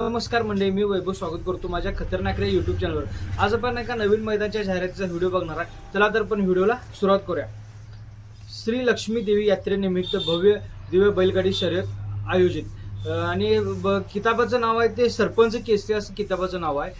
नमस्कार मंडळी मी वैभव स्वागत करतो माझ्या खतरनाक रे युट्यूब चॅनलवर आज आपण एका नवीन मैदानाच्या जाहिरातीचा व्हिडिओ बघणार आहे चला तर पण व्हिडिओला सुरुवात करूया. श्री लक्ष्मी देवी यात्रेनिमित्त भव्य दिव्य बैलगाडी शर्यत आयोजित. आणि ब- किताबाचं नाव आहे ते सरपंच केसरी असं किताबाचं नाव आहे.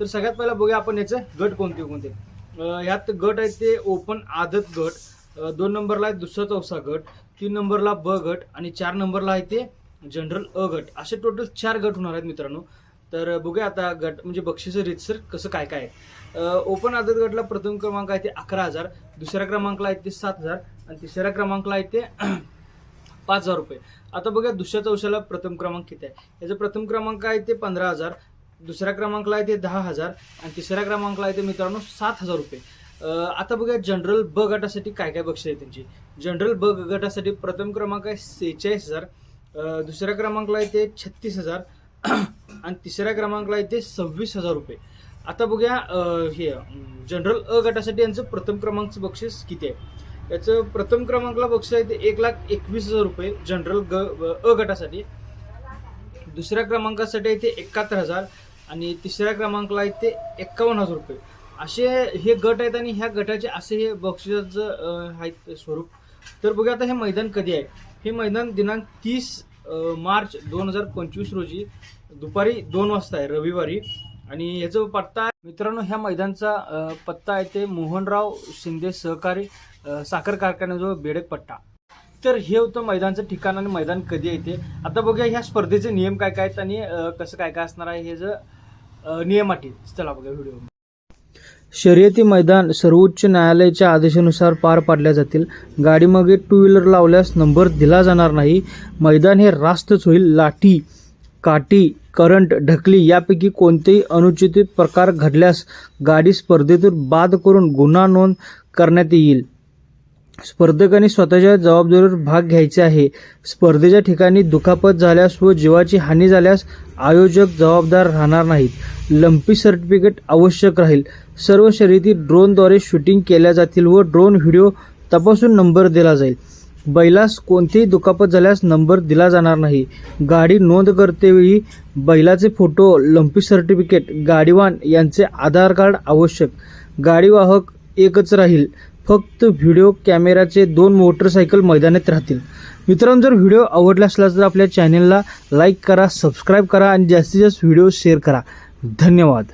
तर सगळ्यात पहिला बघूया आपण याचे गट कोणते कोणते? ह्यात गट आहे ते ओपन आदत गट. दोन नंबरला आहे दुसरा चौसा गट तीन नंबरला ब गट आणि चार नंबरला आहे ते जनरल अ गट असे टोटल चार गट होणार आहेत मित्रांनो. तर बघूया आता गट म्हणजे बक्षिसं रितसर कसं काय काय आहे ओपन आदत गटला प्रथम क्रमांक आहे ते अकरा हजार दुसऱ्या क्रमांकला आहे ते सात हजार आणि तिसऱ्या क्रमांकला आहे ते पाच हजार रुपये. आता बघूया दुसऱ्या चौशाला प्रथम क्रमांक किती आहे. याचा प्रथम क्रमांक आहे ते पंधरा हजार दुसऱ्या क्रमांकला आहे ते दहा हजार आणि तिसऱ्या क्रमांकला आहे ते मित्रांनो सात हजार रुपये. आता बघूया जनरल ब गटासाठी काय काय बक्षीस आहे त्यांची. जनरल ब गटासाठी प्रथम क्रमांक आहे सेहेचाळीस हजार दुसऱ्या क्रमांकला येते छत्तीस हजार. आणि तिसऱ्या क्रमांकला येते सव्वीस हजार रुपये. आता बघूया हे जनरल अ गटासाठी यांचं प्रथम क्रमांकचं बक्षीस किती आहे? याचं प्रथम क्रमांकाला बक्षीस आहे ते एक लाख एकवीस हजार रुपये जनरल ग अ गटासाठी. दुसऱ्या क्रमांकासाठी आहे ते एकाहत्तर हजार आणि तिसऱ्या क्रमांकाला आहे ते एक्कावन्न हजार रुपये. असे हे गट आहेत आणि ह्या गटाचे असे हे बक्षिसाचं आहेत स्वरूप. तर बघूया आता हे मैदान कधी आहे? हे मैदान दिनांक तीस मार्च दोन हजार पंचवीस रोजी दुपारी दोन वाजता आहे रविवारी. आणि ह्याचा पत्ता मित्रांनो ह्या मैदानचा पत्ता आहे ते मोहनराव शिंदे सहकारी साखर कारखान्याजवळ बेडक पट्टा. तर हे होतं मैदानचं ठिकाण आणि मैदान कधी येते आता बघूया ह्या स्पर्धेचे नियम काय काय आहेत आणि कसं काय काय असणार आहे हे जर नियम अटी चला बघा व्हिडिओ. शर्यती मैदान सर्वोच्च न्यायालयाच्या आदेशानुसार पार पाडल्या जातील. गाडीमागे टू व्हीलर लावल्यास नंबर दिला जाणार नाही. मैदान हे रास्तच होईल. लाठी काठी करंट ढकली यापैकी कोणतेही अनुचित प्रकार घडल्यास गाडी स्पर्धेतून बाद करून गुन्हा नोंद करण्यात येईल. स्पर्धकांनी स्वतःच्या जबाबदारीवर भाग घ्यायचे आहे. स्पर्धेच्या ठिकाणी दुखापत झाल्यास व जीवाची हानी झाल्यास आयोजक जबाबदार राहणार नाहीत. लंपी सर्टिफिकेट आवश्यक राहील. सर्व शर्यती ड्रोनद्वारे शूटिंग केल्या जातील व ड्रोन व्हिडिओ तपासून नंबर दिला जाईल. बैलास कोणतीही दुखापत झाल्यास नंबर दिला जाणार नाही. गाडी नोंद करतेवेळी बैलाचे फोटो लंपी सर्टिफिकेट गाडीवान यांचे आधार कार्ड आवश्यक. गाडीवाहक एकच राहील. फक्त व्हिडिओ कॅमेराचे दोन मोटरसायकल मैदानात राहतील. मित्रांनो जर व्हिडिओ आवडला असला तर आपल्या चॅनलला लाईक करा सबस्क्राईब करा आणि जास्तीत जास्त व्हिडिओ शेअर करा. धन्यवाद.